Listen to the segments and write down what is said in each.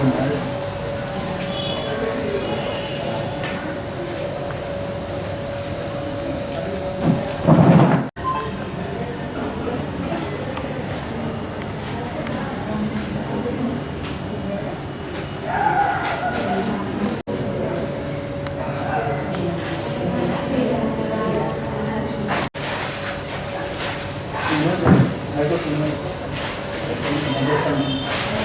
I go to my second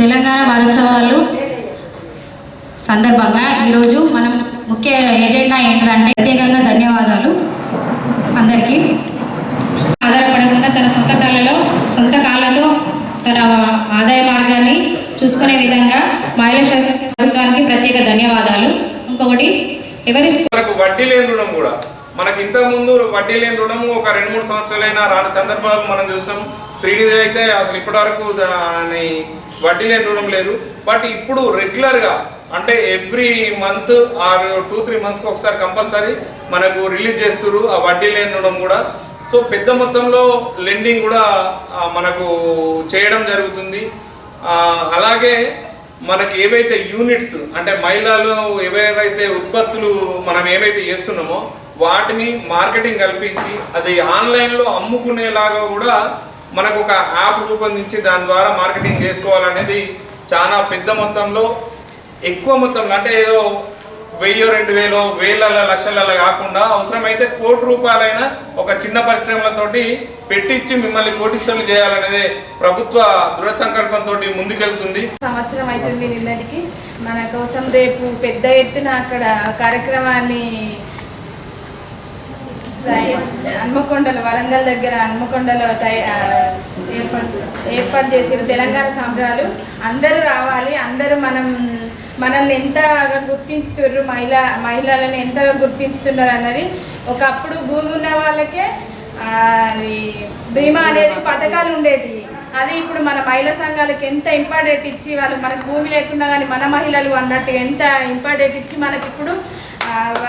Telangana వారోత్సవాలు సందర్భంగా ఈరోజు మనం ముఖ్య ఏజెండా ఏంటంటే ప్రత్యేకంగా ధన్యవాదాలు అందరికీ. ఆధారపడకుండా తన సొంత కళలో సొంత కాళ్ళతో తన ఆదాయ మార్గాన్ని చూసుకునే విధంగా మహిళా ప్రభుత్వానికి ప్రత్యేక ధన్యవాదాలు. ఇంకొకటి ఎవరి మనకు వడ్డీ లేని రుణం కూడా. మనకి ఇంతకు ముందు వడ్డీ లేని రుణం ఒక రెండు మూడు సంవత్సరాలైనా రాని సందర్భాలు మనం చూసినాం. త్రీడీది అయితే అసలు ఇప్పటి వరకు దాని వడ్డీ లేని రుణం లేదు. బట్ ఇప్పుడు రెగ్యులర్గా అంటే every month or two three మంత్స్కి ఒకసారి కంపల్సరీ మనకు రిలీజ్ చేస్తున్నారు ఆ వడ్డీ లేని రుణం కూడా. సో పెద్ద మొత్తంలో లెండింగ్ కూడా మనకు చేయడం జరుగుతుంది. అలాగే మనకి ఏవైతే యూనిట్స్ అంటే మహిళలు ఏవైతే ఉత్పత్తులు మనం ఏవైతే చేస్తున్నామో వాటిని మార్కెటింగ్ కల్పించి అది ఆన్లైన్లో అమ్ముకునేలాగా కూడా మనకు ఒక యాప్ రూపొందించి దాని ద్వారా మార్కెటింగ్ చేసుకోవాలనేది చాలా పెద్ద మొత్తంలో ఎక్కువ మొత్తంలో అంటే ఏదో వెయ్యో రెండు వేలో వేల లక్షలలో కాకుండా అవసరమైతే కోటి రూపాయలైనా ఒక చిన్న పరిశ్రమలతోటి పెట్టించి మిమ్మల్ని కోటీశ్వరులు చేయాలనేదే ప్రభుత్వ దృఢ సంకల్పంతో ముందుకెళ్తుంది. సంవత్సరం అవుతుంది నిన్నటికి. మన కోసం రేపు పెద్ద ఎత్తున అక్కడ కార్యక్రమాన్ని హన్మకొండలో వరంగల్ దగ్గర హన్మకొండలో తయ- ఏర్పాటు ఏర్పాటు చేసిన తెలంగాణ సంబరాలు అందరూ రావాలి అందరూ మనం మనల్ని ఎంతగా గుర్తించుతుర్రు మహిళ మహిళలను ఎంతగా గుర్తించుతున్నారు అన్నది ఒకప్పుడు భూమి ఉన్న వాళ్ళకే బీమా అనేది పథకాలు ఉండేటివి. అది ఇప్పుడు మన మహిళా సంఘాలకు ఎంత ఇంపార్టెంట్ ఇచ్చి వాళ్ళు మనకు భూమి లేకుండా కానీ మన మహిళలు అన్నట్టు ఎంత ఇంపార్టెంట్ ఇచ్చి మనకి ఇప్పుడు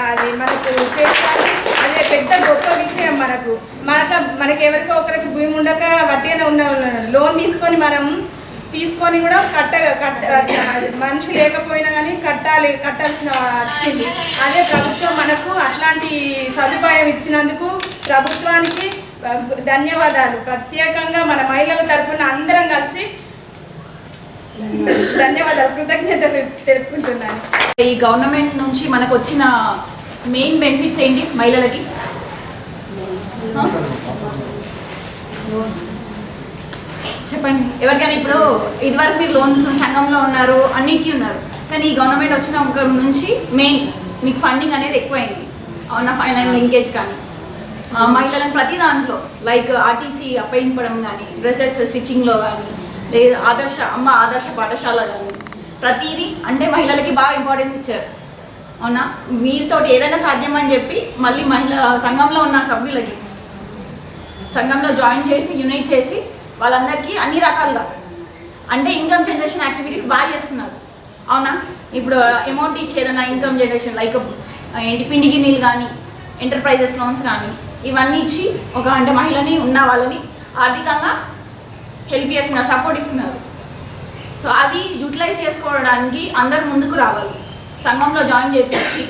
అది మనకు చేస్తారు వరకు మనకు మనకి ఎవరికో ఒకరికి భూమి ఉండక వట్టిగానే ఉన్న లోన్ తీసుకొని మనం తీసుకొని కూడా కట్ట కట్ట మనిషి లేకపోయినా కానీ కట్టాలి కట్టాల్సిన వచ్చింది. అదే ప్రభుత్వం మనకు అట్లాంటి సదుపాయం ఇచ్చినందుకు ప్రభుత్వానికి ధన్యవాదాలు. ప్రత్యేకంగా మన మహిళల తరఫున అందరం కలిసి ధన్యవాదాలు. కృతజ్ఞతలు తెలుపుకుంటున్నాను. ఈ గవర్నమెంట్ నుంచి మనకు వచ్చిన మెయిన్ బెనిఫిట్స్ ఏంటి మహిళలకి? చెప్పండి. ఎవరికైనా ఇప్పుడు ఇదివరకు మీరు లోన్స్ సంఘంలో ఉన్నారు అన్నిటికీ ఉన్నారు. కానీ ఈ గవర్నమెంట్ వచ్చిన ఒక నుంచి మెయిన్ మీకు ఫండింగ్ అనేది ఎక్కువైంది. అవునా? ఫైనల్ లింకేజ్ కానీ. మహిళలను ప్రతి దాంట్లో లైక్ ఆర్టీసీ అప్పయింపడం కానీ డ్రెస్సెస్ స్టిచ్చింగ్లో కానీ లేదా ఆదర్శ అమ్మ ఆదర్శ పాఠశాల కానీ ప్రతిదీ అంటే మహిళలకి బాగా ఇంపార్టెన్స్ ఇచ్చారు. అవునా? మీతో ఏదైనా సాధ్యం అని చెప్పి మళ్ళీ మహిళ సంఘంలో ఉన్న సభ్యులకి సంఘంలో జాయిన్ చేసి యూనైట్ చేసి వాళ్ళందరికీ అన్ని రకాలుగా అంటే ఇన్కమ్ జనరేషన్ యాక్టివిటీస్ బాగా చేస్తున్నారు. అవునా? ఇప్పుడు అమౌంట్ ఇచ్చేదన్నా ఇన్కమ్ జనరేషన్ లైక్ ఏంటి? పిండి గిన్నెలు కానీ ఎంటర్ప్రైజెస్ లోన్స్ కానీ ఇవన్నీ ఇచ్చి ఒక అంటే మహిళని ఉన్న వాళ్ళని ఆర్థికంగా హెల్ప్ చేస్తున్నారు సపోర్ట్ ఇస్తున్నారు. సో అది యూటిలైజ్ చేసుకోవడానికి అందరు ముందుకు రావాలి. సంఘంలో జాయిన్ చేపించి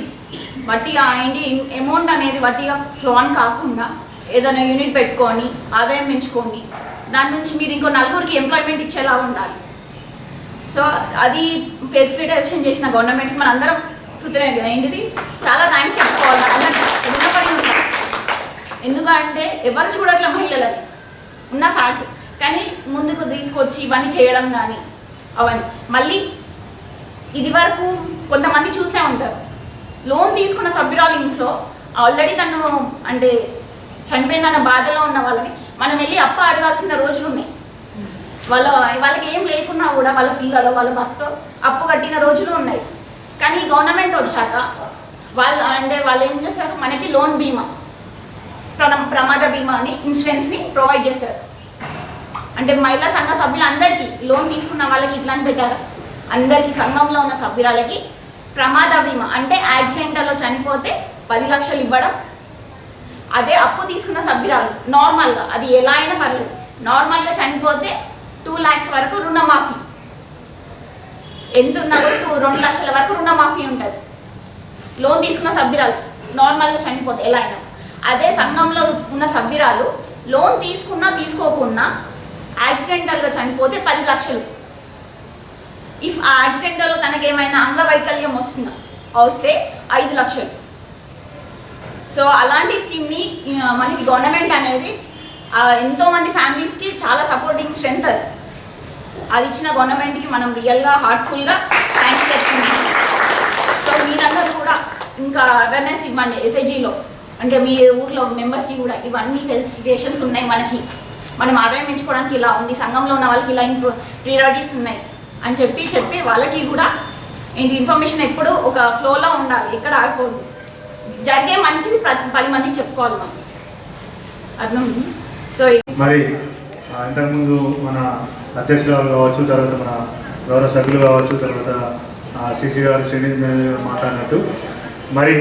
వట్టిగా ఏంటి అమౌంట్ అనేది వట్టిగా ఫ్లోన్ కాకుండా ఏదైనా యూనిట్ పెట్టుకొని ఆదాయం పెంచుకొని దాని నుంచి మీరు ఇంకో నలుగురికి ఎంప్లాయ్మెంట్ ఇచ్చేలా ఉండాలి. సో అది ఫెసిలిటేషన్ చేసిన గవర్నమెంట్కి మన అందరం కృతజ్ఞత ఏంటిది? చాలా థ్యాంక్స్ చెప్పుకోవాలి. రుణపడి ఎందుకంటే ఎవరు చూడట్లే మహిళలని ఉన్న ఫ్యాక్ట్ కానీ ముందుకు తీసుకొచ్చి ఇవన్నీ చేయడం కానీ అవన్నీ. మళ్ళీ ఇది వరకు కొంతమంది చూసే ఉంటారు. లోన్ తీసుకున్న సభ్యురాలు ఇంట్లో ఆల్రెడీ తను అంటే చనిపోయిందన్న బాధలో ఉన్న వాళ్ళని మనం వెళ్ళి అప్ప అడగాల్సిన రోజులు ఉన్నాయి. వాళ్ళ వాళ్ళకి ఏం లేకున్నా కూడా వాళ్ళ పిల్లలు వాళ్ళ భర్త అప్పు కట్టిన రోజులు ఉన్నాయి. కానీ గవర్నమెంట్ వచ్చాక వాళ్ళు అంటే వాళ్ళు ఏం చేశారు? మనకి లోన్ బీమా ప్రమ- ప్రమాద బీమా అని ఇన్సూరెన్స్ని ప్రొవైడ్ చేశారు. అంటే మహిళా సంఘ సభ్యులందరికీ లోన్ తీసుకున్న వాళ్ళకి ఇట్లా అని పెట్టారు. అందరికీ సంఘంలో ఉన్న సభ్యురాలకి ప్రమాద బీమా అంటే యాక్సిడెంట్లో చనిపోతే పది లక్షలు ఇవ్వడం అదే అప్పు తీసుకున్న సభ్యురాలు. నార్మల్గా అది ఎలా అయినా పర్లేదు. నార్మల్గా చనిపోతే టూ ల్యాక్స్ వరకు రుణమాఫీ. ఎంత ఉన్నా కూడా రెండు లక్షల వరకు రుణమాఫీ ఉంటుంది. లోన్ తీసుకున్న సభ్యురాలు నార్మల్గా చనిపోతే ఎలా అయినా. అదే సంఘంలో ఉన్న సభ్యురాలు లోన్ తీసుకున్నా తీసుకోకున్నా యాక్సిడెంటల్గా చనిపోతే పది లక్షలు. ఇఫ్ ఆ యాక్సిడెంటల్లో తనకి ఏమైనా అంగవైకల్యం వస్తుందా? వస్తే ఐదు లక్షలు. సో అలాంటి స్కీమ్ని మనకి గవర్నమెంట్ అనేది ఎంతోమంది ఫ్యామిలీస్కి చాలా సపోర్టింగ్ స్ట్రెంత్ అది. అది ఇచ్చిన గవర్నమెంట్కి మనం రియల్గా హార్ట్ఫుల్గా థ్యాంక్స్ చెప్తున్నాం. సో మీరందరూ కూడా ఇంకా అవేర్నెస్ ఇవ్వండి ఎస్ఐజీలో అంటే మీ ఊర్లో మెంబర్స్కి కూడా ఇవన్నీ ఫెసిలిటేషన్స్ ఉన్నాయి మనకి. మనం ఆదాయం పెంచుకోవడానికి ఇలా ఉంది సంఘంలో ఉన్న వాళ్ళకి ఇలా ఇంప్రూ ప్రియారిటీస్ ఉన్నాయి అని చెప్పి చెప్పి వాళ్ళకి కూడా ఏంటి ఇన్ఫర్మేషన్ ఎప్పుడు ఒక ఫ్లోలో ఉండాలి ఎక్కడ ఆగిపోదు. జరిగే మంచిది ప్రతి పది మందికి చెప్పుకోవాలి మనం. అర్థం? సో మరి ఇంతకుముందు మన అధ్యక్షురాలు కావచ్చు తర్వాత మన గౌరవ సభ్యులు కావచ్చు తర్వాత సిసి గారు శ్రీనిధి మేనేజర్ మాట్లాడినట్టు. మరి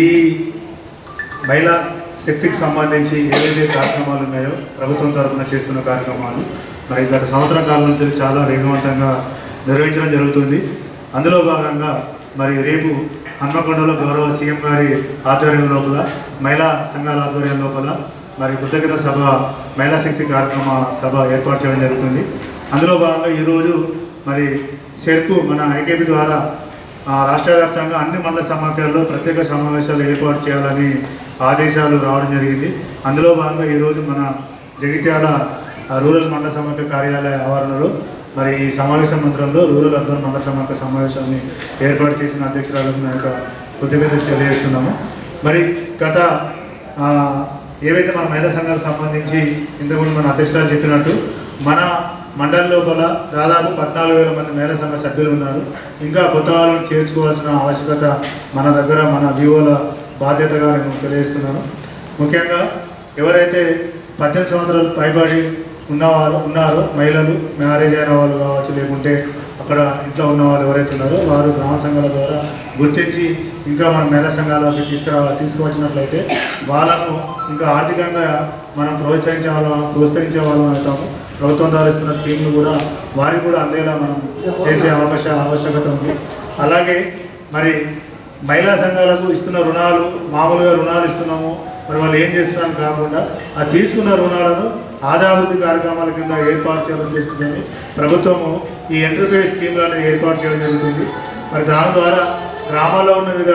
ఈ మహిళా శక్తికి సంబంధించి ఏవైతే కార్యక్రమాలు ఉన్నాయో ప్రభుత్వం తరఫున చేస్తున్న కార్యక్రమాలు మరి గత సంవత్సరం కాలం నుంచి చాలా వేగవంతంగా నిర్వహించడం జరుగుతుంది. అందులో భాగంగా మరి రేపు హన్మకొండలో గౌరవ సీఎం గారి ఆధ్వర్యం లోపల మహిళా సంఘాల ఆధ్వర్యం లోపల మరి కృతజ్ఞత సభ మహిళా శక్తి కార్యక్రమ సభ ఏర్పాటు చేయడం జరుగుతుంది. అందులో భాగంగా ఈరోజు మరి సెర్పు మన ఐకేపీ ద్వారా రాష్ట్ర వ్యాప్తంగా అన్ని మండల సమాఖ్యల్లో ప్రత్యేక సమావేశాలు ఏర్పాటు చేయాలని ఆదేశాలు రావడం జరిగింది. అందులో భాగంగా ఈరోజు మన జగిత్యాల రూరల్ మండల సమాఖ్య కార్యాలయ ఆవరణలో మరి ఈ సమావేశ మంత్రంలో రూరల్ అర్బన్ మండల సమాఖ్య సమావేశాన్ని ఏర్పాటు చేసిన అధ్యక్షురాలకు నా యొక్క కృతజ్ఞత తెలియజేస్తున్నాము. మరి గత ఏవైతే మన మహిళా సంఘాలకు సంబంధించి ఇంతకుముందు మన అధ్యక్షురాలు చెప్పినట్టు మన మండలి లోపల దాదాపు పద్నాలుగు వేల మంది మహిళా సంఘ సభ్యులు ఉన్నారు. ఇంకా కొత్త వాళ్ళని చేర్చుకోవాల్సిన ఆవశ్యకత మన దగ్గర మన వివోల బాధ్యతగా నేను తెలియజేస్తున్నాను. ముఖ్యంగా ఎవరైతే పద్దెనిమిది సంవత్సరాలు పైబడి ఉన్నవారు ఉన్నారో మహిళలు మ్యారేజ్ అయిన వాళ్ళు కావచ్చు లేకుంటే అక్కడ ఇంట్లో ఉన్న వాళ్ళు ఎవరైతే ఉన్నారో వారు గ్రామ సంఘాల ద్వారా గుర్తించి ఇంకా మన మహిళా సంఘాలకి తీసుకురా తీసుకువచ్చినట్లయితే వాళ్ళను ఇంకా ఆర్థికంగా మనం ప్రోత్సహించే వాళ్ళం ప్రోత్సహించే వాళ్ళం అవుతాము. ప్రభుత్వం ద్వారా ఇస్తున్న స్కీమ్లు కూడా వారికి కూడా అందేలా మనం చేసే అవకాశ ఆవశ్యకత ఉంది. అలాగే మరి మహిళా సంఘాలకు ఇస్తున్న రుణాలు మామూలుగా రుణాలు ఇస్తున్నాము. మరి వాళ్ళు ఏం చేస్తున్నారని కాకుండా ఆ తీసుకున్న రుణాలను ఆదాభివృద్ధి కార్యక్రమాల కింద ఏర్పాటు చేయడం చేస్తుందని ప్రభుత్వము ఈ ఎంటర్ప్రైజ్ స్కీమ్లు అనేది ఏర్పాటు చేయడం జరుగుతుంది. మరి దాని ద్వారా గ్రామాల్లో ఉన్న వివిధ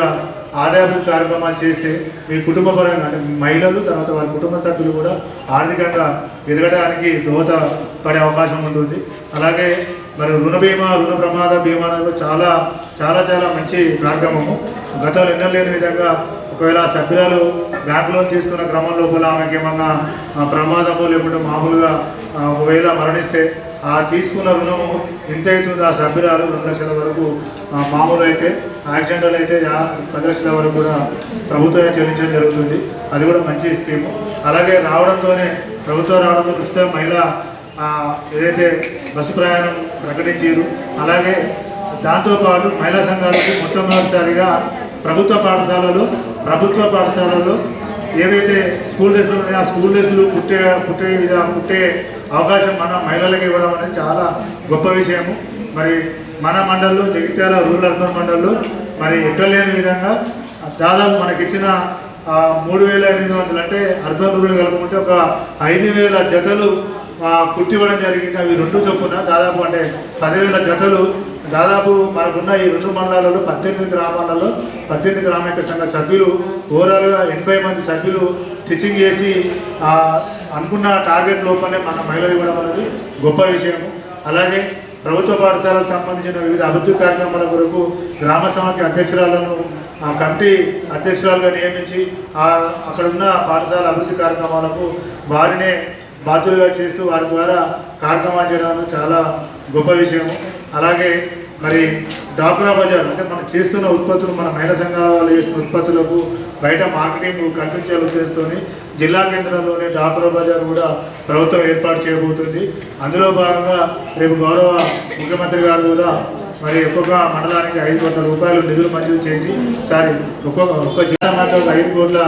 ఆదాయాభివృద్ధి కార్యక్రమాలు చేస్తే మీ కుటుంబ పరంగా అంటే మహిళలు తర్వాత వారి కుటుంబ సభ్యులు కూడా ఆర్థికంగా ఎదగడానికి దోహద పడే అవకాశం ఉంటుంది. అలాగే మరి రుణ బీమా రుణ ప్రమాద బీమా అనేది చాలా చాలా చాలా మంచి కార్యక్రమము. గతంలో ఎన్నో లేని విధంగా ఒకవేళ సభ్యురాలు బ్యాంక్ లోన్ తీసుకున్న క్రమం లోపల ఆమెకి ఏమన్నా ప్రమాదము లేకుంటే మామూలుగా ఒకవేళ మరణిస్తే ఆ తీసుకున్న రుణము ఎంత అవుతుందో ఆ సభ్యురాలు రెండు లక్షల వరకు మామూలు అయితే యాక్సిడెంటల్ అయితే పది లక్షల వరకు కూడా ప్రభుత్వమే చెల్లించడం జరుగుతుంది. అది కూడా మంచి స్కీము. అలాగే రావడంతోనే ప్రభుత్వం రావడంతో ఉచిత మహిళ ఏదైతే బస్సు ప్రయాణం ప్రకటించారు అలాగే దాంతోపాటు మహిళా సంఘాలకు మొట్టమొదటిసారిగా ప్రభుత్వ పాఠశాలలు ప్రభుత్వ పాఠశాలలో ఏవైతే స్కూల్ డేస్లు ఉన్నాయో ఆ స్కూల్ డేస్లు కుట్టే కుట్టే పుట్టే కుట్టే అవకాశం మన మహిళలకు ఇవ్వడం అనేది చాలా గొప్ప విషయము. మరి మన మండల్లో జగిత్యాల రూరల్ అర్బన్ మండల్లో మరి ఎక్కలేని విధంగా దాదాపు మనకిచ్చిన ఇచ్చిన మూడు వేల ఎనిమిది వందలు అంటే అర్బన్ రూరల్ కలుపుకుంటే ఒక ఐదు వేల జతలు పుట్టివ్వడం కుట్టివ్వడం జరిగింది. అవి రెండు చొప్పున దాదాపు అంటే పదివేల జతలు దాదాపు మనకున్న ఈ రెండు మండలాలలో పద్దెనిమిది గ్రామాలలో పద్దెనిమిది గ్రామైక సంఘ సభ్యులు ఓవరాల్గా ఎనభై మంది సభ్యులు స్టిచ్చింగ్ చేసి అనుకున్న టార్గెట్ లోపలనే మన మహిళలు ఇవ్వడం అనేది గొప్ప విషయము అలాగే ప్రభుత్వ పాఠశాలకు సంబంధించిన వివిధ అభివృద్ధి కార్యక్రమాల కొరకు గ్రామ సమాఖ్య అధ్యక్షురాలను ఆ కమిటీ అధ్యక్షురాలుగా నియమించి ఆ అక్కడ ఉన్న పాఠశాల అభివృద్ధి కార్యక్రమాలకు వారినే బాధ్యులుగా చేస్తూ వారి ద్వారా కార్యక్రమాలు చేయడం చాలా గొప్ప విషయము. అలాగే మరి డాకురా బజార్ అంటే మనం చేస్తున్న ఉత్పత్తులు మన మహిళా సంఘాలు చేసిన ఉత్పత్తులకు బయట మార్కెటింగ్ కల్పించాలని ఉద్దేశంతో జిల్లా కేంద్రంలోనే డాకురా బజార్ కూడా ప్రభుత్వం ఏర్పాటు చేయబోతుంది. అందులో భాగంగా రేపు గౌరవ ముఖ్యమంత్రి గారు కూడా మరి ఒక్కొక్క మండలానికి ఐదు కోట్ల రూపాయలు నిధులు మంజూరు చేసి సారీ ఒక్కొక్క ఒక్క జిల్లా మాత్రం ఐదు కోట్ల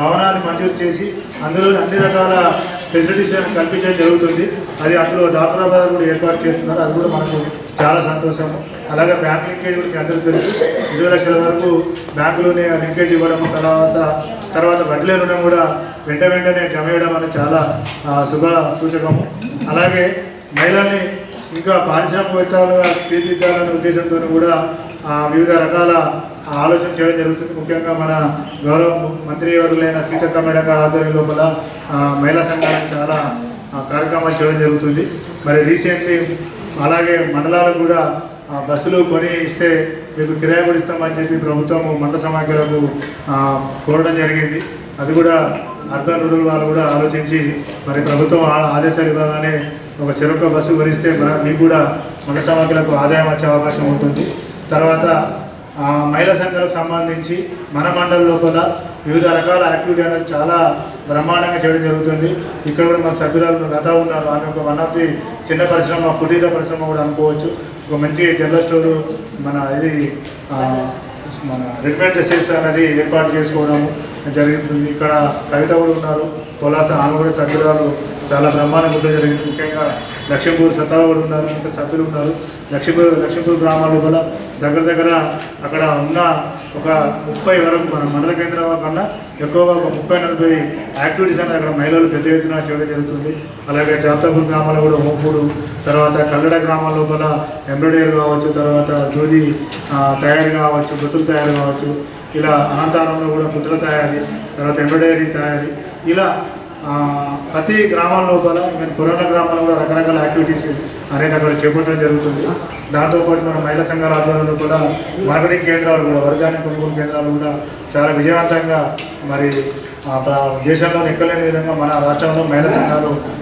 భవనాన్ని మంజూరు చేసి అందులో అన్ని రకాల ఫెసిలిటీస్ కల్పించడం జరుగుతుంది. అది అందులో డాక్టర్ బజార్ కూడా ఏర్పాటు చేస్తున్నారు. అది కూడా మనకు చాలా సంతోషము అలాగే బ్యాంక్ లింకేజ్ గురించి అందరూ తెలుసు. ఇరవై లక్షల వరకు బ్యాంకులోనే లింకేజ్ ఇవ్వడం తర్వాత తర్వాత వడ్డీ రుణం కూడా వెంట వెంటనే జమ అనేది చాలా శుభ సూచకము అలాగే మహిళల్ని ఇంకా పారిశ్రామికవేత్తలుగా తీర్చిదిద్దాలనే ఉద్దేశంతో కూడా వివిధ రకాల ఆలోచన చేయడం జరుగుతుంది. ముఖ్యంగా మన గౌరవ మంత్రి వర్గులైన సీతక్క మేడం గారి ఆధ్వర్యం లోపల మహిళా సంఘాలకు చాలా కార్యక్రమాలు చేయడం జరుగుతుంది. మరి రీసెంట్లీ అలాగే మండలాలకు కూడా బస్సులు కొని ఇస్తే మీకు కిరాయి కూడా ఇస్తామని చెప్పి ప్రభుత్వం మండల సమాఖ్యలకు కోరడం జరిగింది. అది కూడా అర్బన్ రూరల్ వాళ్ళు కూడా ఆలోచించి మరి ప్రభుత్వం ఆ- ఆదేశాలు ఇవ్వగానే ఒక చెరొక బస్సు భరిస్తే మీకు కూడా మండల సమాఖ్యలకు ఆదాయం వచ్చే అవకాశం ఉంటుంది. తర్వాత మహిళా సంఘాలకు సంబంధించి మన మండలం లోపల వివిధ రకాల యాక్టివిటీ అనేది చాలా బ్రహ్మాండంగా చేయడం జరుగుతుంది. ఇక్కడ కూడా మన సభ్యురాలు లత ఉన్నారు. ఆమె ఒక వన్ ఆఫ్ ది చిన్న పరిశ్రమ కుటీర పరిశ్రమ కూడా అనుకోవచ్చు. ఒక మంచి జనరల్ స్టోరు మన ఇది మన రెడీమేడ్ డ్రెస్సెస్ అనేది ఏర్పాటు చేసుకోవడం జరుగుతుంది ఇక్కడ కవిత కూడా ఉన్నారు. పొలాస ఆమె కూడా సభ్యురాలు. చాలా బ్రహ్మాండంగా కూడా జరిగింది. ముఖ్యంగా లక్ష్మీపూర్ సత్తాలు కూడా ఉన్నారు. ఇంకా సభ్యులు ఉన్నారు. లక్ష్మీపూర్ లక్ష్మీపూర్ గ్రామాల్లో కూడా దగ్గర దగ్గర అక్కడ ఉన్న ఒక ముప్పై వరకు మన మండల కేంద్రం కన్నా ఎక్కువగా ఒక ముప్పై నలభై యాక్టివిటీస్ అనేది అక్కడ మహిళలు పెద్ద ఎత్తున చేయడం జరుగుతుంది. అలాగే జాతపూర్ గ్రామాల్లో కూడా ఓపూడు తర్వాత కల్లడ గ్రామాల లోపల ఎంబ్రాయిడరీ కావచ్చు తర్వాత జోలి తయారు తయారీ కావచ్చు బతులు తయారు కావచ్చు ఇలా అనంతరంలో కూడా ముద్ర తయారీ తర్వాత ఎంబ్రాయిడరీ తయారీ ఇలా ప్రతి గ్రామాల లోపల ఇంకా కరోనా గ్రామాల్లో కూడా రకరకాల యాక్టివిటీస్ అనేది అక్కడ చేపట్టడం జరుగుతుంది. దాంతోపాటు మన మహిళా సంఘాల ఆధ్వర్యంలో కూడా మార్కెటింగ్ కేంద్రాలు కూడా వర్గాన్ని కొనుగోలు కేంద్రాలు కూడా చాలా విజయవంతంగా మరి దేశంలో ఎక్కలేని విధంగా మన రాష్ట్రంలో మహిళా సంఘాలు